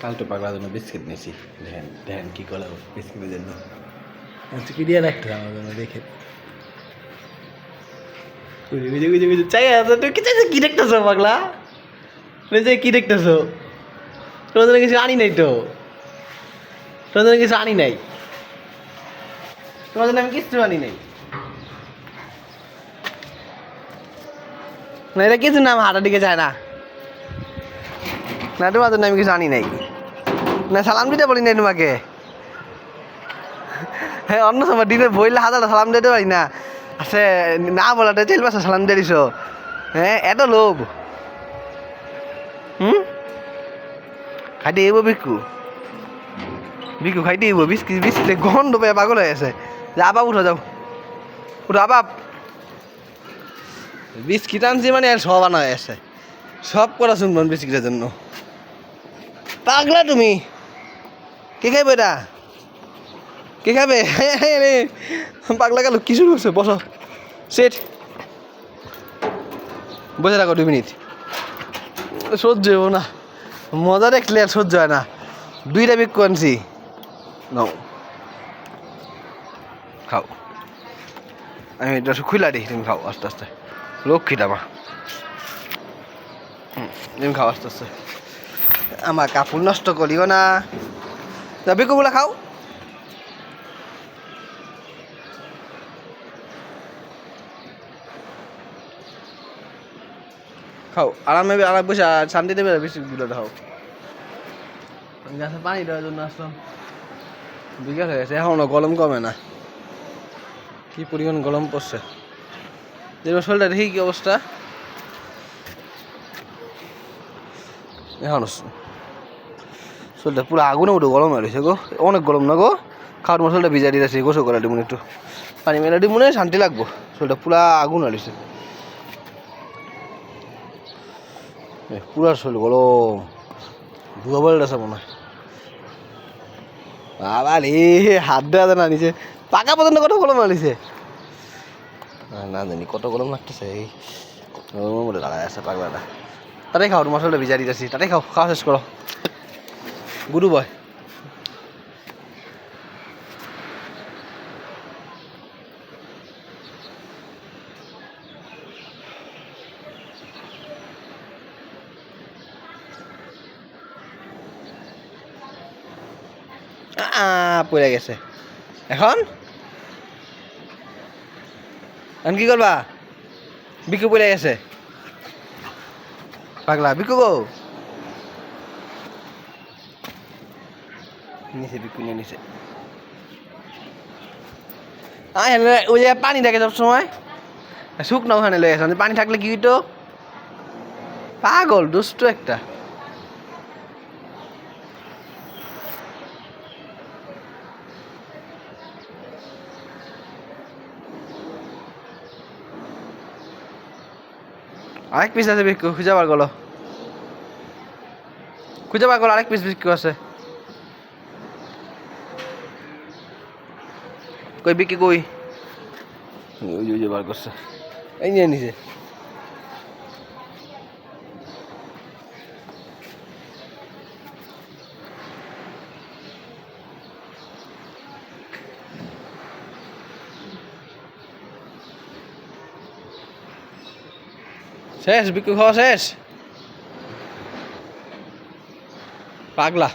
কালটো পাগলার জন্য বিস্কিট নিয়েছি। দেখেন দেখেন কি করে বিস্কিটের জন্য আচ্ছা কি দিয়ে রাখতে আমার জন্য? চাই আছে তুই কি চাইছো কি দেখতেছো পাগলা? নিজে কি দেখতেছো? তোর জন্য কিছু আনি নাই তো। জন্য কিছু আনি নাই। তোমার জন্য কিছু আনি নাই। না কিছু না, আমার দিকে যায় না। না, তোমার জন্য আমি কিছু আনি নাই। না, সালাম দিতে বলি নাই তোমাকে। হ্যাঁ অন্য সময় দিনে বইলে হাজার সালাম দিতে পারি না। আছে না বলাতে চেল পাশে সালাম দিয়ে দিছ। হ্যাঁ এত লোভ। হুম? খাইতে এইব বিকু বিকু খাইতে এইব বিস্কিট বিস্কিট গন্ধ পেয়ে পাগল হয়ে আছে যা, বাপ, উঠো, যাও। উঠো, বাপ। বিস্কিট আনছি মানে আর সব আনা হয়ে আছে সব করা শুনবেন বিস্কিটের জন্য। পাগলা তুমি। কে খাইবে এটা? কে খাবে? পাগলা গেল কি শুরু করছে? বসো। সেট বসে রাখো দুই মিনিট। সহ্য হব না। মজা দেখলে আর সহ্য হয় না। দুইটা বিক নাও। খাও। আমি এটা খুলা দিই তুমি খাও আস্তে আস্তে। লক্ষ্মীটা মা। হুম, তুমি খাও আস্তে আস্তে। আমার কাপড় নষ্ট করিও না। তা বিকুগুলা খাও। খাও। আরামে আরাম বসে আর শান্তিতে বেরো বেশি গুলো খাও গাছে পানি দেওয়ার জন্য আসলাম। বিকেল হয়ে গেছে এখনও গরম কমে না। কি পরিমাণ গরম পড়ছে। যেমন শরীরটা দেখি কি অবস্থা। এখন শরীরটা পুরো আগুনে উঠে গরম হয়ে গো। অনেক গরম না গো? খাওয়ার মশলাটা ভিজা দিয়েছে গোসল করা মনে একটু পানি মেলা দিমুনে শান্তি লাগবো। শরীরটা পুরা আগুন হয়েছে পুরা শরীর গরম। ধুয়া আছে মনে হয় বাবা রে, হাত দেওয়া না নিচে। পাকা পর্যন্ত কত গরম আনিছে না জানি, কত গরম লাগতেছে এই। গরমের মধ্যে দাঁড়ায় আছে পাগলাটা। তাটাই খাও মশলাটা ভিজা দিতেছি। তাটাই খাও, খাওয়া শেষ করো। গুরু বয়। পড়ে গেছে। এখন? এখন কি করবা? বিকু পড়ে গেছে। পাগলা বিকু গো। নিচে আয় ওই যে পানি থাকে সব সময়। শুকনো ওখানে লয়ে গেছে পানি থাকলে কি হইতো? পাগল, দুষ্ট একটা। আরেক পিস আছে বিক্কু খুঁজে বার গলো খুঁজে বার গলো আরেক পিস বিক্কু আছে। কই বিক্কি কই? ওই যে বার করছে। এই নিয়ে নিছে। শেষ বিক্কু খাওয়া শেষ? পাগলা।